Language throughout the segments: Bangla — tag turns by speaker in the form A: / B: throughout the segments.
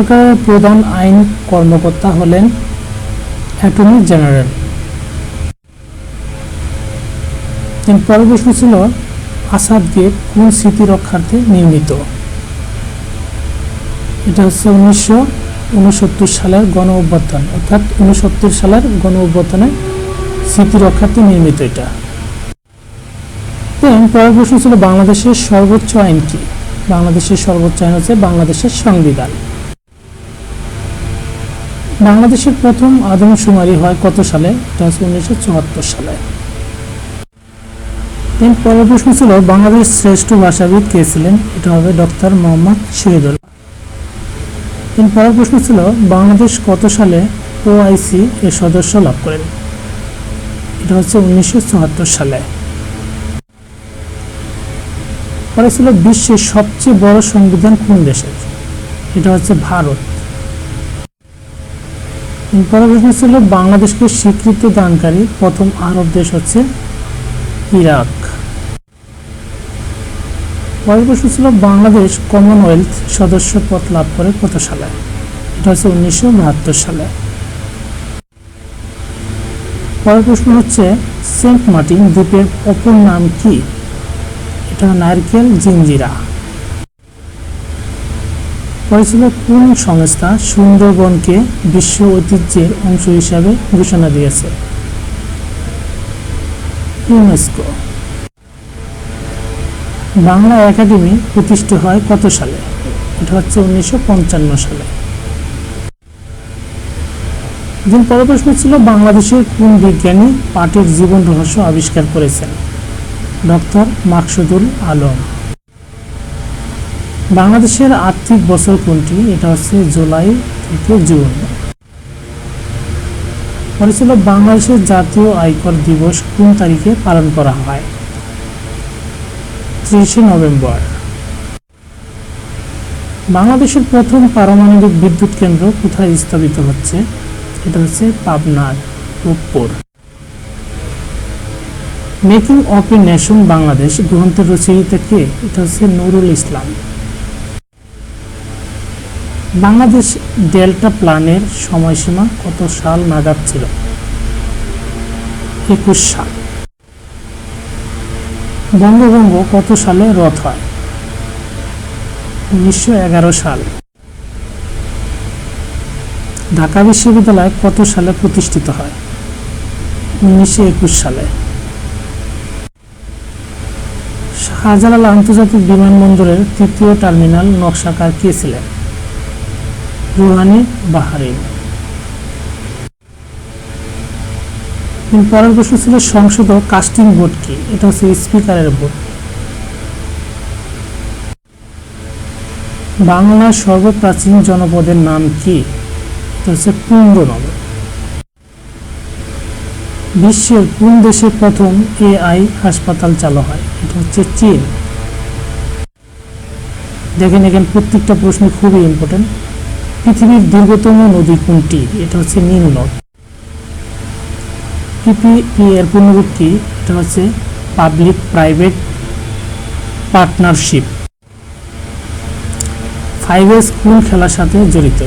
A: সরকারের প্রধান আইন কর্মকর্তা হলেন অ্যাটর্নি জেনারেল। পরের প্রশ্ন ছিল আসাদ গেট কোন স্মৃতি রক্ষার্থে নির্মিত? এটা হচ্ছে উনিশশো উনসত্তর সালের গণ অভ্যুত্থান, অর্থাৎ উনসত্তর সালের গণ অভ্যুত্থানে স্মৃতি রক্ষার্থে নির্মিত এটা। দেন, পরের প্রশ্ন ছিল, বাংলাদেশের সর্বোচ্চ আইন কি? বাংলাদেশের সর্বোচ্চ আইন হচ্ছে বাংলাদেশের সংবিধান। বাংলাদেশের প্রথম আদমশুমারি হয় কত সালে? উনিশশো চুয়াত্তর সালে। দেন পরের প্রশ্ন ছিল, বাংলাদেশ শ্রেষ্ঠ ভাষাবিদ কে ছিলেন? এটা হবে ডক্টর মোহাম্মদ শহীদুল্লাহ দেন পরের প্রশ্ন ছিল, বাংলাদেশ কত সালে ওআইসি এর সদস্য লাভ করেন? এটা হচ্ছে উনিশশো চুয়াত্তর সালে। পরে ছিল বিশ্বের সবচেয়ে বড় সংবিধান কোন দেশের? এটা হচ্ছে ভারত। পরের প্রশ্ন ছিল, বাংলাদেশকে স্বীকৃতি দানকারী প্রথম আরব দেশ হচ্ছে ইরাক। পরের প্রশ্ন ছিল, বাংলাদেশ কমনওয়েলথ সদস্য পদ লাভ করে কত সালে? এটা হচ্ছে উনিশশো বাহাত্তর সালে। পরের প্রশ্ন হচ্ছে, সেন্ট মার্টিন দ্বীপের অপর নাম কি? এটা নারকেল জিঞ্জিরা। পরে ছিল কোন সংস্থা সুন্দরবনকে বিশ্ব ঐতিহ্যের অংশ হিসাবে ঘোষণা দিয়েছে? ইউনেস্কো। বাংলা একাডেমি প্রতিষ্ঠিত হয় কত সালে? এটা হচ্ছে উনিশশো পঞ্চান্ন সালে। দিন পরের প্রশ্ন ছিল বাংলাদেশের কোন বিজ্ঞানী পাটের জীবন রহস্য আবিষ্কার করেছেন? ডক্টর মাকসুদুল আলম। বাংলাদেশের আর্থিক বছর কোনটি? এটা হচ্ছে জুলাই থেকে জুন। পরে ছিল বাংলাদেশের জাতীয় আয়কর দিবস কোন তারিখে পালন করা হয়? ত্রিশে নভেম্বর। বাংলাদেশের প্রথম পারমাণবিক বিদ্যুৎ কেন্দ্র কোথায় স্থাপিত হচ্ছে? এটা হচ্ছে পাবনার Rooppur. Making of a nation Bangladesh গ্রন্থের রচয়িতা কে? এটা হচ্ছে নুরুল ইসলাম। বাংলাদেশ ডেল্টা প্ল্যানের সময়সীমা কত সাল নাগাদ ছিল? একুশ সাল। বঙ্গভঙ্গ কত সালে রদ হয়? উনিশশো এগারো সাল। ঢাকা বিশ্ববিদ্যালয় কত সালে প্রতিষ্ঠিত হয়? উনিশশো একুশ সালে। শাহজালাল আন্তর্জাতিক বিমানবন্দরের তৃতীয় টার্মিনাল নকশাকার কে ছিলেন? রুহানি বাহারিন পরের প্রশ্ন ছিল সংসদ কাস্টিং ভোট কি? এটা হচ্ছে স্পিকারের ভোট বাংলার সর্বপ্রাচীন জনপদের নাম কি? এটা হচ্ছে কুম্ভনগর বিশ্বের কোন দেশে প্রথম এআই হাসপাতাল চালু হয়? এটা হচ্ছে চীন। দেখেন, এখানে প্রত্যেকটা প্রশ্ন খুবই ইম্পর্টেন্ট পৃথিবীর দীর্ঘতম নদী কোনটি? এটা হচ্ছে নীল নদ। পিপিপি এর কি এটা হচ্ছে public private partnership. Five S কোন খেলার সাথে জড়িত,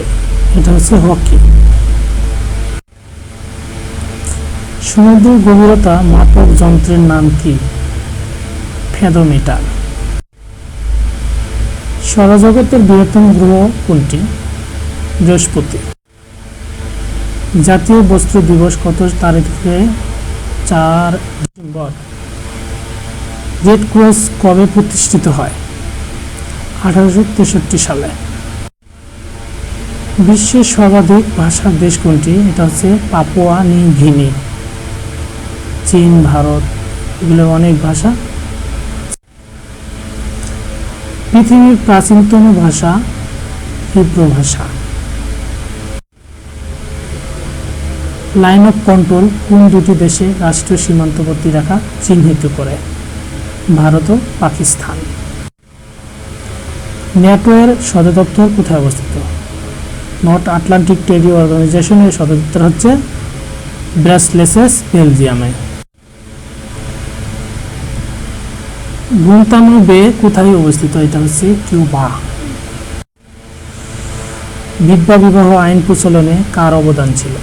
A: এটা হচ্ছে হকি। সমুদ্রের গভীরতা মাপক যন্ত্রের নাম কি? ফেদোমিটার। সৌরজগতের বৃহত্তম গ্রহ কোনটি? বৃহস্পতি। জাতীয় বস্ত্র দিবস কত তারিখে চার ডিসেম্বর। রেড ক্রস কবে প্রতিষ্ঠিত হয়? আঠারোশো তেষট্টি সালে। বিশ্বের সর্বাধিক ভাষার দেশ কোনটি? এটা হচ্ছে পাপুয়া নিউ চীন, ভারত, এগুলো অনেক ভাষা। পৃথিবীর প্রাচীনতম ভাষা হিব্রু ভাষা। লাইন অফ কন্ট্রোল কোন দুটি দেশে রাষ্ট্রীয় সীমান্তবর্তী রেখা চিহ্নিত করে? ভারত ও পাকিস্তান। ন্যাটোয়ের সদর দপ্তর কোথায় অবস্থিত? নর্থ আটলান্টিক ট্রেডি অর্গানাইজেশনের সদর দপ্তর হচ্ছে ব্রাসলেসেস, বেলজিয়ামে। গুন্তানো বে কোথায় অবস্থিত? এটা হচ্ছে কিউবা। বিধবা বিবাহ আইন প্রচলনে কার অবদান ছিল?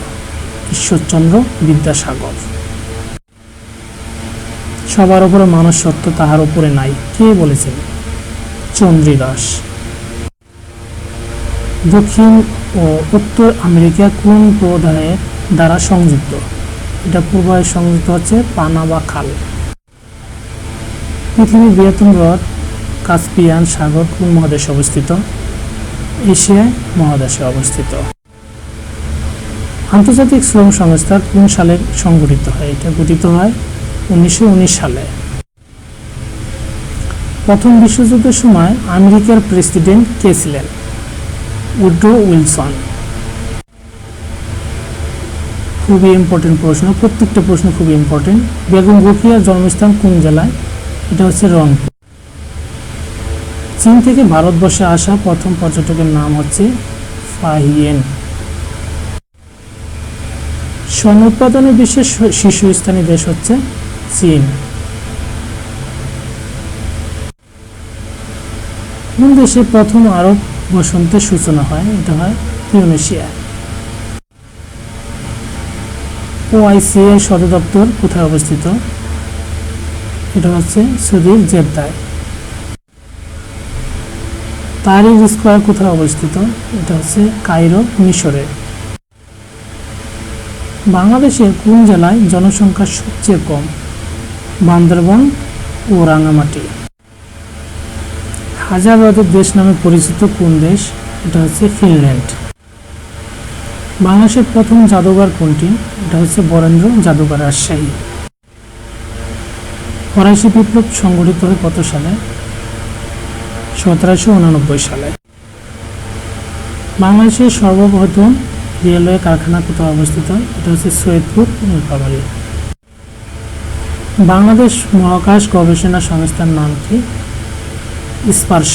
A: ঈশ্বরচন্দ্র বিদ্যাসাগর। সবার উপরে মানুষ সত্য, তাহার উপরে নাই। কে বলেছেন? চন্দ্রীদাস। দক্ষিণ ও উত্তর আমেরিকা কোন প্রধানের দ্বারা সংযুক্ত? এটা পূর্বায় সংযুক্ত হচ্ছে পানা বা খাল। পৃথিবীর বৃহত্তম হ্রদ কাস্পিয়ান সাগর কোন মহাদেশে অবস্থিত? এশিয়ায় মহাদেশে অবস্থিত। আন্তর্জাতিক শ্রম সংস্থা কোন সালে সংগঠিত হয়? এটা গঠিত হয় উনিশশো উনিশ সালে। প্রথম বিশ্বযুদ্ধের সময় আমেরিকার প্রেসিডেন্ট কে ছিলেন? Woodrow Wilson. খুবই ইম্পর্টেন্ট প্রশ্ন, প্রত্যেকটা প্রশ্ন খুবই ইম্পর্টেন্ট বেগম রোকিয়ার জন্মস্থান কোন জেলায়? এটা হচ্ছে রংপুর। চীন থেকে ভারতবর্ষে আসা প্রথম পর্যটকের নাম হচ্ছে ফাহিয়েন। স্বর্ণ উৎপাদনে বিশ্বের শীর্ষস্থানীয় দেশ হচ্ছে চীন। কোন দেশে প্রথম আরব বসন্তের সূচনা হয়? এটা হয় ইউনেশিয়া ওআইসি এর সদর দপ্তর কোথায় অবস্থিত? এটা হচ্ছে সৌদির জেদ্দায়। তারির স্কোয়ার কোথায় অবস্থিত? এটা হচ্ছে কায়রো, মিশরে। বাংলাদেশের কোন জেলায় জনসংখ্যা সবচেয়ে কম? বান্দরবন ও রাঙামাটি হাজার দেশ নামে পরিচিত কোন দেশ? এটা হচ্ছে ফিনল্যান্ড। বাংলাদেশের প্রথম জাদুঘর কোনটি? এটা হচ্ছে বরেন্দ্র জাদুঘর রাজশাহী। ফরাসি বিপ্লব সংগঠিত হয় কত সালে? সতেরোশো উনানব্বই সালে। বাংলাদেশের সর্বপ্রথম রেলওয়ে কারখানা কোথায় অবস্থিত। এটা হচ্ছে সৈয়দপুর নীলফামারী বাংলাদেশ মহাকাশ গবেষণা সংস্থার নাম কি? স্পার্শ।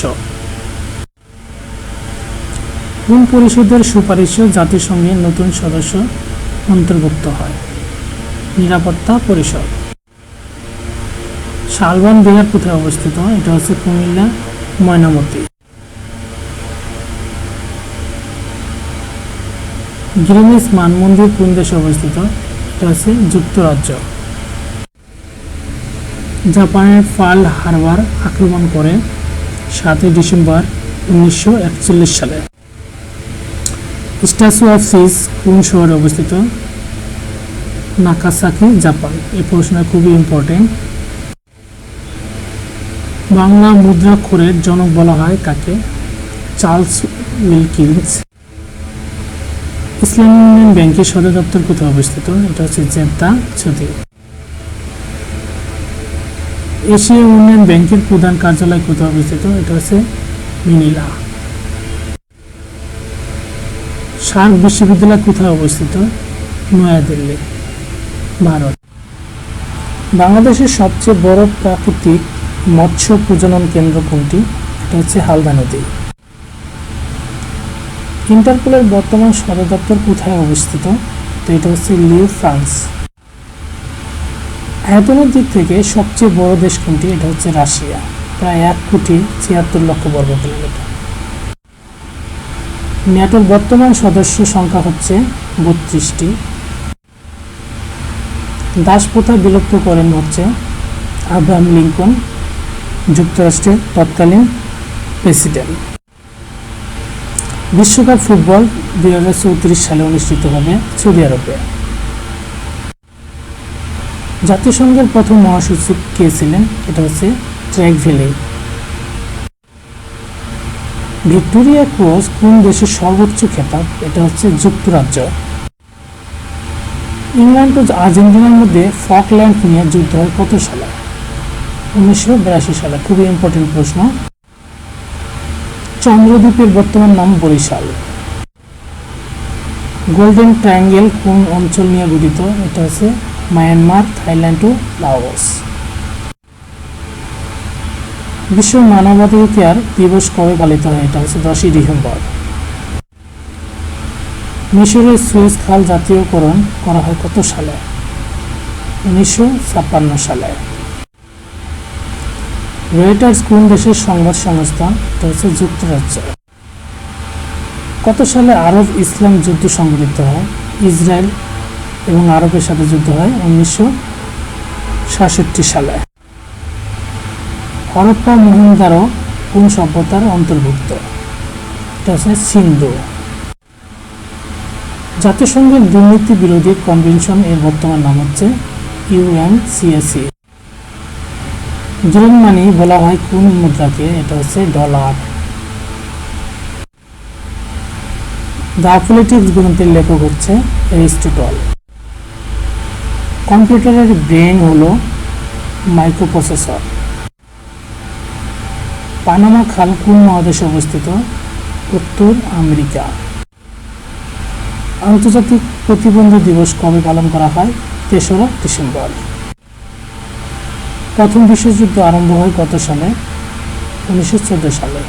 A: কোন পরিষদের সুপারিশে জাতিসংঘের নতুন সদস্য অন্তর্ভুক্ত হয়? নিরাপত্তা পরিষদ। শালবন বিহার কোথায় অবস্থিত? এটা হচ্ছে কুমিল্লা, ময়নামতি। গ্রিনিস মানমন্দির কোন দেশে অবস্থিত, এটা হচ্ছে যুক্তরাজ্য। জাপানের পার্ল হারবার আক্রমণ করে সাতই ডিসেম্বর উনিশশো একচল্লিশ সালে। স্ট্যাচু অফ সিজ কোন শহরে অবস্থিত? Nagasaki, Japan. এই প্রশ্ন খুবই ইম্পর্টেন্ট বাংলা মুদ্রাক্ষরের জনক বলা হয় কাকে? Charles Wilkins. ইসলামী ইউনিয়ন ব্যাংকের সদর দপ্তর কোথায় অবস্থিত? এটা হচ্ছে জেদ্দা সৌদি এশিয়া ইউনিয়ন ব্যাংকের প্রধান কার্যালয় কোথায় অবস্থিত? এটা হচ্ছে মিনিলা। সার্ক বিশ্ববিদ্যালয় কোথায় অবস্থিত? নয়াদিল্লি, ভারত। বাংলাদেশের সবচেয়ে বড় প্রাকৃতিক মৎস্য প্রজনন কেন্দ্র কোনটি? এটা হচ্ছে হালদা নদী। ইন্টারপোলের বর্তমান সদর দপ্তর কোথায় অবস্থিত? তো এটা হচ্ছে লিও ফ্রান্স। আয়তনের দিক থেকে সবচেয়ে বড় দেশ কোনটি? এটা হচ্ছে রাশিয়া। প্রায় এক কোটি ছিয়াত্তর লক্ষ বর্গ কিলোমিটার। ন্যাটোর বর্তমান সদস্য সংখ্যা হচ্ছে বত্রিশটি। দাসপ্রথা বিলুপ্ত করেন হচ্ছে আব্রাহাম লিঙ্কন, যুক্তরাষ্ট্রের তৎকালীন প্রেসিডেন্ট। বিশ্বকাপ ফুটবল দুই হাজার চৌত্রিশ সালে অনুষ্ঠিত হবে সৌদি আরবে। জাতিসংঘের প্রথম মহাসচিব কে ছিলেন? এটা হচ্ছে ট্র্যাক ভ্যালি। ভিক্টোরিয়া ক্রস কোন দেশের সর্বোচ্চ খেতাব? এটা হচ্ছে যুক্তরাজ্য। ইংল্যান্ড ও আর্জেন্টিনার মধ্যে ফকল্যান্ড নিয়ে যুদ্ধ হয় কত সালে? উনিশশো বিরাশি সালে। খুবই ইম্পর্টেন্ট প্রশ্ন। চন্দ্রদ্বীপের বর্তমান নাম বরিশাল। গোল্ডেন ট্রায়াঙ্গেল কোন অঞ্চল নিয়ে গঠিত? এটা হচ্ছে মায়ানমার থাইল্যান্ড ও লাওস বিশ্ব মানবাধিকার দিবস কবে পালিত হয়? এটা হচ্ছে দশই ডিসেম্বর। মিশরের সুয়েজ খাল জাতীয়করণ করা হয় কত সালে? উনিশশো ছাপ্পান্ন সালে। রয়টার্স কোন দেশের সংবাদ সংস্থা? এটা হচ্ছে যুক্তরাজ্য। কত সালে আরব ইসলাম যুদ্ধ সংঘটিত হয়? ইসরায়েল এবং আরবের সাথে যুদ্ধ হয় উনিশশো সাতষট্টি সালে। হরপ্পা মহিন্দারও কোন সভ্যতার অন্তর্ভুক্ত? এটা হচ্ছে সিন্ধু। জাতিসংঘের দুর্নীতি বিরোধী কনভেনশন এর বর্তমান নাম হচ্ছে ইউএনসিএসি গ্রিন মানি বলা হয় কোন মুদ্রাকে, এটা হচ্ছে ডলার দ্য পলিটিক্স গ্রন্থের লেখক হচ্ছে এরিস্টটল কম্পিউটারের ব্রেন হলো মাইক্রোপ্রসেসর। পানামা খাল কোন মহাদেশে অবস্থিত? উত্তর আমেরিকা। আন্তর্জাতিক প্রতিবন্ধী দিবস কবে পালন করা হয়? তেসরা ডিসেম্বর। প্রথম বিশ্বযুদ্ধ আরম্ভ হয় কত সালে? উনিশশো চোদ্দ সালে।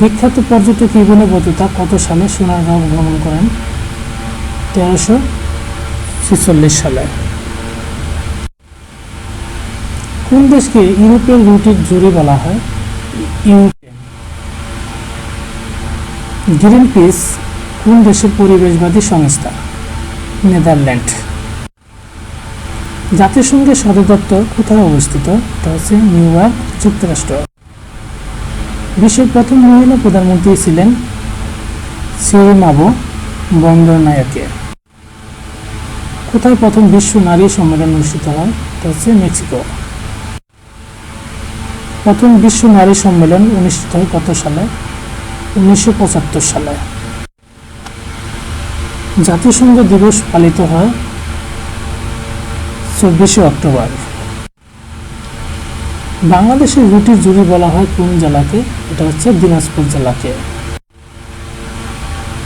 A: বিখ্যাত পর্যটক ইবনে বতুতা কত সালে সোনারগাঁও ভ্রমণ করেন? তেরোশো ছেচল্লিশ সালে। কোন দেশকে ইউরোপের রুটির জুড়ি বলা হয়? ইউকে গ্রিন পিস কোন দেশের পরিবেশবাদী সংস্থা? নেদারল্যান্ড। জাতিসংঘের সদর দপ্তর কোথায় অবস্থিত? এটা হচ্ছে নিউ ইয়র্ক যুক্তরাষ্ট্র। বিশ্বের প্রথম মহিলা প্রধানমন্ত্রী ছিলেন সিরিমাবো বন্দরনায়কে কোথায় প্রথম বিশ্ব নারী সম্মেলন অনুষ্ঠিত হয়? এটা হচ্ছে মেক্সিকো। প্রথম বিশ্ব নারী সম্মেলন অনুষ্ঠিত হয় কত সালে? উনিশশো পঁচাত্তর সালে। জাতিসংঘ দিবস পালিত হয় চব্বিশে অক্টোবর। বাংলাদেশের রুটির জুড়ি বলা হয় কোন জেলাকে? এটা হচ্ছে দিনাজপুর জেলাকে।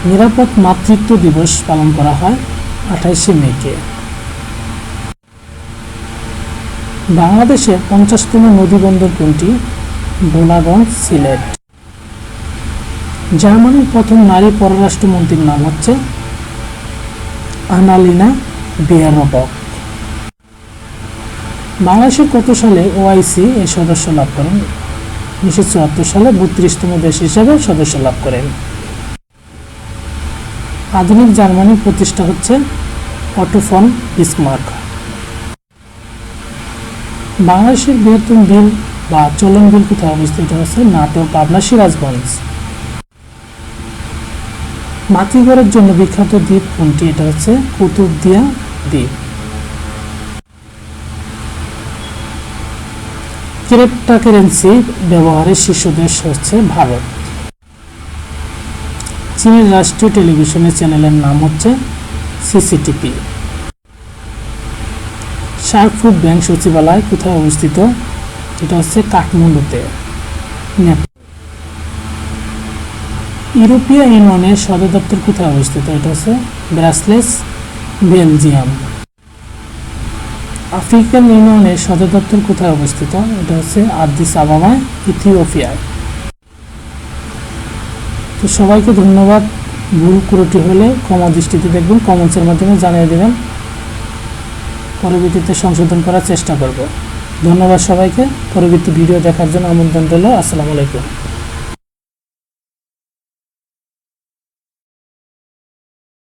A: নিরাপদ মাতৃত্ব দিবস পালন করা হয় আঠাইশে মেকে। বাংলাদেশের পঞ্চাশতম নদীবন্দর কোনটি? বোনাগঞ্জ, সিলেট। জার্মানির প্রথম নারী পররাষ্ট্রমন্ত্রীর নাম হচ্ছে আনালিনা বিয়ারবক। বাংলাদেশের কত সালে ওআইসি এর সদস্য লাভ করেন? উনিশশো চুয়াত্তর সালে বত্রিশতম দেশ হিসাবে সদস্য লাভ করেন। আধুনিক জার্মানির প্রতিষ্ঠা হচ্ছে অটোফন বিসমার্ক বাংলাদেশের বৃহত্তম বিল বা চলন বিল কোথায় অবস্থিত হচ্ছে নাটক পাবনা, সিরাজগঞ্জ। মাতৃঘরের জন্য বিখ্যাত দ্বীপ কোনটি? এটা হচ্ছে কুতুবদিয়া দ্বীপ। ক্রিপ্টোকারেন্সি ব্যবহারের দেশ হচ্ছে ভারত। চীনের রাষ্ট্রীয় টেলিভিশনের চ্যানেলের নাম হচ্ছে সিসিটিপি শার্ক ফুড ব্যাংক সচিবালয় কোথায় অবস্থিত? এটা হচ্ছে কাঠমান্ডুতে। ইউরোপীয় ইউনিয়নের সদর দপ্তর কোথায় অবস্থিত? এটা হচ্ছে ব্রাসলেস, বেলজিয়াম। আফ্রিকান ইউনিয়নের সদর দপ্তর কোথায় অবস্থিত? এটা হচ্ছে আদিস আবামায় ইথিওপিয়ায়। তো সবাইকে ধন্যবাদ। ভুল ত্রুটি হলে ক্ষমা দৃষ্টিতে দেখবেন কমেন্টসের মাধ্যমে জানিয়ে দেবেন। পরবর্তীতে সংশোধন করার চেষ্টা করব। ধন্যবাদ সবাইকে। পরবর্তী ভিডিও দেখার জন্য আমন্ত্রণ রইল। আসসালামু আলাইকুম।